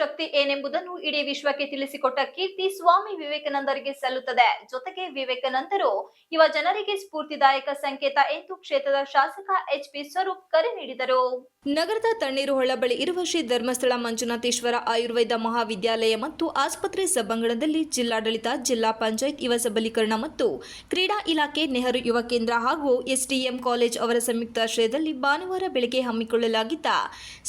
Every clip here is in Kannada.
ಶಕ್ತಿ ಏನೆಂಬುದನ್ನು ಇಡೀ ವಿಶ್ವಕ್ಕೆ ತಿಳಿಸಿಕೊಟ್ಟ ಕೀರ್ತಿ ಸ್ವಾಮಿ ವಿವೇಕಾನಂದರಿಗೆ ಸಲ್ಲುತ್ತದೆ. ಜೊತೆಗೆ ವಿವೇಕಾನಂದರು ಯುವ ಜನರಿಗೆ ಸ್ಫೂರ್ತಿದಾಯಕ ಸಂಕೇತ ಎಂದು ಕ್ಷೇತ್ರದ ಶಾಸಕ ಎಚ್ ಪಿ ಸ್ವರೂಪ್ ಕರೆ ನೀಡಿದರು. ನಗರದ ತಣ್ಣೀರು ಹೊಳ್ಳ ಬಳಿ ಇರುವ ಶ್ರೀ ಧರ್ಮಸ್ಥಳ ಮಂಜುನಾಥೇಶ್ವರ ಆಯುರ್ವೇದ ಮಹಾವಿದ್ಯಾಲಯ ಮತ್ತು ಆಸ್ಪತ್ರೆ ಸಭಾಂಗಣದಲ್ಲಿ ಜಿಲ್ಲಾಡಳಿತ, ಜಿಲ್ಲಾ ಪಂಚಾಯತ್ ಯುವ ಸಬಲೀಕರಣ ಮತ್ತು ಕ್ರೀಡಾ ಇಲಾಖೆ, ನೆಹರು ಯುವ ಕೇಂದ್ರ ಹಾಗೂ ಎಸ್ಡಿಎಂ ಕಾಲೇಜ್ ಅವರ ಸಂಯುಕ್ತಾಶ್ರಯದಲ್ಲಿ ಭಾನುವಾರ ಬೆಳಗ್ಗೆ ಹಮ್ಮಿಕೊಳ್ಳಲಾಗಿದ್ದ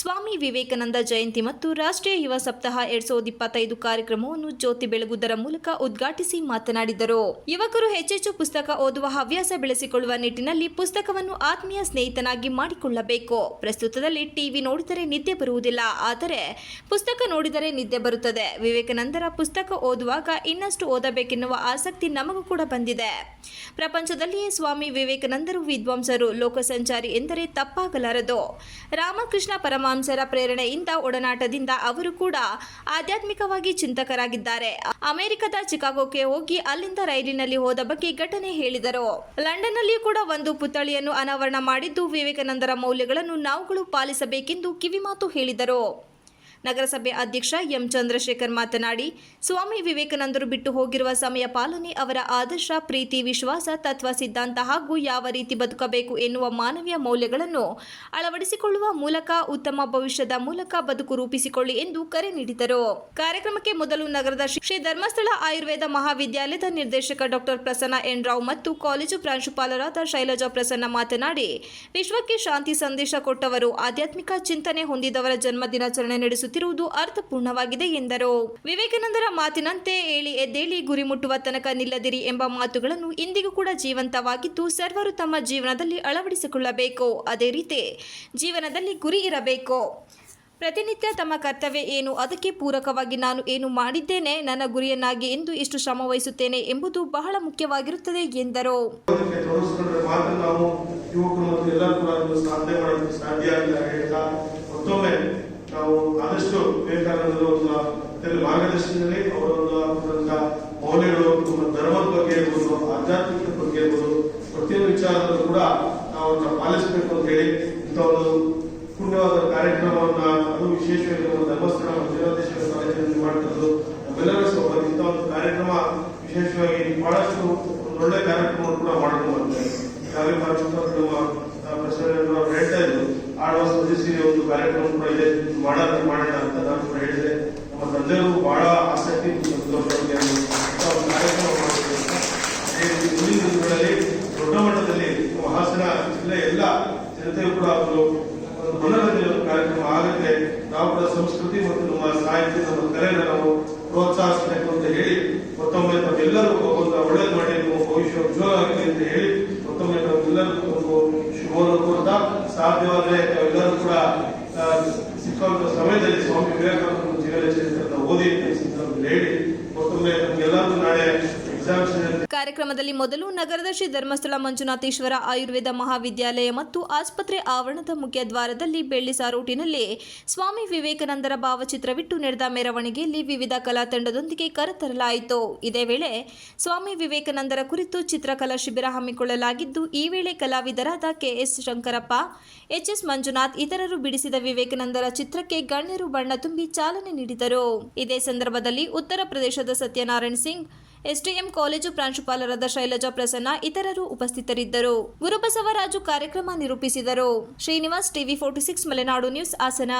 ಸ್ವಾಮಿ ವಿವೇಕಾನಂದ ಜಯಂತಿ ಮತ್ತು ರಾಷ್ಟ್ರೀಯ ಯುವ ಸಪ್ತಾಹ ಎರಡ್ ಸಾವಿರದ ಇಪ್ಪತ್ತೈದು ಕಾರ್ಯಕ್ರಮವನ್ನು ಜ್ಯೋತಿ ಬೆಳಗುವುದರ ಮೂಲಕ ಉದ್ಘಾಟಿಸಿ ಮಾತನಾಡಿದರು. ಯುವಕರು ಹೆಚ್ಚೆಚ್ಚು ಪುಸ್ತಕ ಓದುವ ಹವ್ಯಾಸ ಬೆಳೆಸಿಕೊಳ್ಳುವ ನಿಟ್ಟಿನಲ್ಲಿ ಪುಸ್ತಕವನ್ನು ಆತ್ಮೀಯ ಸ್ನೇಹಿತನಾಗಿ ಮಾಡಿಕೊಳ್ಳಬೇಕು. ಪ್ರಸ್ತುತದಲ್ಲಿ ಟಿವಿ ನೋಡಿದರೆ ನಿದ್ದೆ ಬರುವುದಿಲ್ಲ. ಆದರೆ ಪುಸ್ತಕ ನೋಡಿದರೆ ನಿದ್ದೆ ಬರುತ್ತದೆ. ವಿವೇಕಾನಂದರ ಪುಸ್ತಕ ಓದುವಾಗ ಇನ್ನಷ್ಟು ಓದಬೇಕೆನ್ನುವ ಆಸಕ್ತಿ ನಮಗೂ ಕೂಡ ಬಂದಿದೆ. ಪ್ರಪಂಚದಲ್ಲಿಯೇ ಸ್ವಾಮಿ ವಿವೇಕಾನಂದರು ವಿದ್ವಾಂಸರು, ಲೋಕಸಂಚಾರಿ ಎಂದರೆ ತಪ್ಪಾಗಲಾರದು. ರಾಮಕೃಷ್ಣ ಪರಮಹಂಸರ ಪ್ರೇರಣೆಯಿಂದ ಒಡನಾಟದಿಂದ ಅವರು ಕೂಡ ಆಧ್ಯಾತ್ಮಿಕವಾಗಿ ಚಿಂತಕರಾಗಿದ್ದಾರೆ. ಅಮೆರಿಕದ ಚಿಕಾಗೋಕ್ಕೆ ಹೋಗಿ ಅಲ್ಲಿಂದ ರೈಲಿನಲ್ಲಿ ಹೋದ ಬಗ್ಗೆ ಘಟನೆ ಹೇಳಿದರು. ಲಂಡನ್ನಲ್ಲಿಯೂ ಕೂಡ ಒಂದು ಪುತ್ಥಳಿಯನ್ನು ಅನಾವರಣ ಮಾಡಿದ್ದು ವಿವೇಕಾನಂದರ ಮೌಲ್ಯಗಳನ್ನು ನಾವುಗಳು ಪಾಲಿಸಬೇಕೆಂದು ಕಿವಿಮಾತು ಹೇಳಿದರು. ನಗರಸಭೆ ಅಧ್ಯಕ್ಷ ಎಂ ಚಂದ್ರಶೇಖರ್ ಮಾತನಾಡಿ, ಸ್ವಾಮಿ ವಿವೇಕಾನಂದರು ಬಿಟ್ಟು ಹೋಗಿರುವ ಸಮಯ ಪಾಲನೆ ಅವರ ಆದರ್ಶ, ಪ್ರೀತಿ, ವಿಶ್ವಾಸ, ತತ್ವ, ಸಿದ್ಧಾಂತ ಹಾಗೂ ಯಾವ ರೀತಿ ಬದುಕಬೇಕು ಎನ್ನುವ ಮಾನವೀಯ ಮೌಲ್ಯಗಳನ್ನು ಅಳವಡಿಸಿಕೊಳ್ಳುವ ಮೂಲಕ ಉತ್ತಮ ಭವಿಷ್ಯದ ಮೂಲಕ ಬದುಕು ರೂಪಿಸಿಕೊಳ್ಳಿ ಎಂದು ಕರೆ ನೀಡಿದರು. ಕಾರ್ಯಕ್ರಮಕ್ಕೆ ಮೊದಲು ನಗರದ ಶ್ರೀ ಧರ್ಮಸ್ಥಳ ಆಯುರ್ವೇದ ಮಹಾವಿದ್ಯಾಲಯದ ನಿರ್ದೇಶಕ ಡಾಕ್ಟರ್ ಪ್ರಸನ್ನ ಎನ್ ರಾವ್ ಮತ್ತು ಕಾಲೇಜು ಪ್ರಾಂಶುಪಾಲರಾದ ಶೈಲಜಾ ಪ್ರಸನ್ನ ಮಾತನಾಡಿ, ವಿಶ್ವಕ್ಕೆ ಶಾಂತಿ ಸಂದೇಶ ಕೊಟ್ಟವರು ಆಧ್ಯಾತ್ಮಿಕ ಚಿಂತನೆ ಹೊಂದಿದವರ ಜನ್ಮ ದಿನಾಚರಣೆ ನಡೆಸುತ್ತಿರುವುದು ಅರ್ಥಪೂರ್ಣವಾಗಿದೆ ಎಂದರು. ವಿವೇಕಾನಂದರ ಮಾತಿನಂತೆ ಏಳಿ ಎದ್ದೇಳಿ ಗುರಿ ಮುಟ್ಟುವ ತನಕ ನಿಲ್ಲದಿರಿ ಎಂಬ ಮಾತುಗಳನ್ನು ಇಂದಿಗೂ ಕೂಡ ಜೀವಂತವಾಗಿದ್ದು ಸರ್ವರು ತಮ್ಮ ಜೀವನದಲ್ಲಿ ಅಳವಡಿಸಿಕೊಳ್ಳಬೇಕು. ಅದೇ ರೀತಿ ಜೀವನದಲ್ಲಿ ಗುರಿ ಇರಬೇಕು. ಪ್ರತಿನಿತ್ಯ ತಮ್ಮ ಕರ್ತವ್ಯ ಏನು? ಅದಕ್ಕೆ ಪೂರಕವಾಗಿ ನಾನು ಏನು ಮಾಡಿದ್ದೇನೆ? ನನ್ನ ಗುರಿಯನ್ನಾಗಿ ಎಂದು ಎಷ್ಟು ಶ್ರಮ ವಹಿಸುತ್ತೇನೆ ಎಂಬುದು ಬಹಳ ಮುಖ್ಯವಾಗಿರುತ್ತದೆ ಎಂದರು. ಸಾಧ್ಯ ನಾವು ಆದಷ್ಟು ವಿವೇಕಾನಂದರು ಒಂದು ಇದರಲ್ಲಿ ಮಾರ್ಗದರ್ಶನದಲ್ಲಿ ಅವರ ಒಂದು ಹಾಕಿದಂತ ಮೌಲ್ಯಗಳು ಧರ್ಮದ ಬಗ್ಗೆ ಇರ್ಬೋದು ಆಧ್ಯಾತ್ಮಿಕ ಬಗ್ಗೆ ಇರ್ಬೋದು ಪ್ರತಿಯೊಂದು ವಿಚಾರದಲ್ಲೂ ಕೂಡ ನಾವು ಅದನ್ನ ಪಾಲಿಸಬೇಕು ಅಂತ ಹೇಳಿ ಇಂಥ ಒಂದು ಪುಣ್ಯವಾದ ಕಾರ್ಯಕ್ರಮವನ್ನ, ಅದು ವಿಶೇಷವಾಗಿ ನಮ್ಮ ಧರ್ಮಸ್ಥಳ ಮಂಜುನಾಥೇಶ್ವರ ಕಾಲೇಜಿನಲ್ಲಿ ಮಾಡ್ತಿರೋದು, ನಮ್ಮೆಲ್ಲರ ಸೌಭಾಗ್ಯ ಇಂಥ ಒಂದು ಕಾರ್ಯಕ್ರಮ ವಿಶೇಷವಾಗಿ ಬಹಳಷ್ಟು ಒಂದು ಒಳ್ಳೆ ಕಾರ್ಯಕ್ರಮವನ್ನು ಕೂಡ ಮಾಡಬೇಕು ಅಂತ ಸ್ವದೇಶಿ ಒಂದು ಕಾರ್ಯಕ್ರಮ ಕೂಡ ಇದೆ ಮಾಡೋಣ ಮಾಡೋಣ ಅಂತ ನಾನು ಕೂಡ ಹೇಳಿದೆ. ನಮ್ಮ ತಂದೆಯವರು ಬಹಳ ಆಸಕ್ತಿ ಕಾರ್ಯಕ್ರಮ ಅದೇ ದಿನಗಳಲ್ಲಿ ದೊಡ್ಡ ಮಟ್ಟದಲ್ಲಿ ಹಾಸನ ಜಿಲ್ಲೆ ಎಲ್ಲ ಜನತೆ ಕೂಡ ಒಂದು ಮನೋರಂಜನೆ ಕಾರ್ಯಕ್ರಮ ಆಗುತ್ತೆ. ನಾವು ಕೂಡ ಸಂಸ್ಕೃತಿ ಮತ್ತು ನಮ್ಮ ಸಾಹಿತ್ಯ ನಮ್ಮ ಕಲೆನ ನಾವು ಪ್ರೋತ್ಸಾಹಿಸಬೇಕು ಅಂತ ಹೇಳಿ ಮತ್ತೊಮ್ಮೆ ತಮ್ಮೆಲ್ಲರೂ ಒಂದು ಒಳ್ಳೇದು ಮಾಡಿ ನಮ್ಮ ಭವಿಷ್ಯ ಉಜ್ವಲ ಆಗಲಿ ಅಂತ ಹೇಳಿ ಮತ್ತೊಮ್ಮೆ ತಮ್ಮೆಲ್ಲರಿಗೂ ಶುಭವನ್ನು ಕೋರ್ತಾ ಸಾಧ್ಯವಾದರೆ ಚರಿತ್ರೆಯನ್ನು ಓದಿ ಸಂದರ್ಭದಲ್ಲಿ ಹೇಳಿ ಮತ್ತೊಮ್ಮೆ ನಮ್ಗೆಲ್ಲರಿಗೂ ನಾಳೆ ಎಕ್ಸಾಮಿನೇಷನ್ ಕಾರ್ಯಕ್ರಮದಲ್ಲಿ ಮೊದಲು ನಗರದ ಶ್ರೀ ಧರ್ಮಸ್ಥಳ ಮಂಜುನಾಥೇಶ್ವರ ಆಯುರ್ವೇದ ಮಹಾವಿದ್ಯಾಲಯ ಮತ್ತು ಆಸ್ಪತ್ರೆ ಆವರಣದ ಮುಖ್ಯ ದ್ವಾರದಲ್ಲಿ ಬೆಳ್ಳಿ ಸಾರೋಟಿನಲ್ಲಿ ಸ್ವಾಮಿ ವಿವೇಕಾನಂದರ ಭಾವಚಿತ್ರವಿಟ್ಟು ನಡೆದ ಮೆರವಣಿಗೆಯಲ್ಲಿ ವಿವಿಧ ಕಲಾ ತಂಡದೊಂದಿಗೆ ಕರೆತರಲಾಯಿತು ಇದೇ ವೇಳೆ ಸ್ವಾಮಿ ವಿವೇಕಾನಂದರ ಕುರಿತು ಚಿತ್ರಕಲಾ ಶಿಬಿರ ಹಮ್ಮಿಕೊಳ್ಳಲಾಗಿದ್ದು, ಈ ವೇಳೆ ಕಲಾವಿದರಾದ ಕೆಎಸ್ ಶಂಕರಪ್ಪ, ಎಚ್ಎಸ್ ಮಂಜುನಾಥ್ ಇತರರು ಬಿಡಿಸಿದ ವಿವೇಕಾನಂದರ ಚಿತ್ರಕ್ಕೆ ಗಣ್ಯರು ಬಣ್ಣ ತುಂಬಿ ಚಾಲನೆ ನೀಡಿದರು. ಇದೇ ಸಂದರ್ಭದಲ್ಲಿ ಉತ್ತರ ಪ್ರದೇಶದ ಸತ್ಯನಾರಾಯಣ್ ಸಿಂಗ್ ಎಸ್ಡಿಎಂ ಕಾಲೇಜು ಪ್ರಾಂಶುಪಾಲರಾದ ಶೈಲಜಾ ಪ್ರಸನ್ನ ಇತರರು ಉಪಸ್ಥಿತರಿದ್ದರು. ಗುರುಬಸವರಾಜು ಕಾರ್ಯಕ್ರಮ ನಿರೂಪಿಸಿದರು. Srinivas TV forty six Malenadu news Hassan.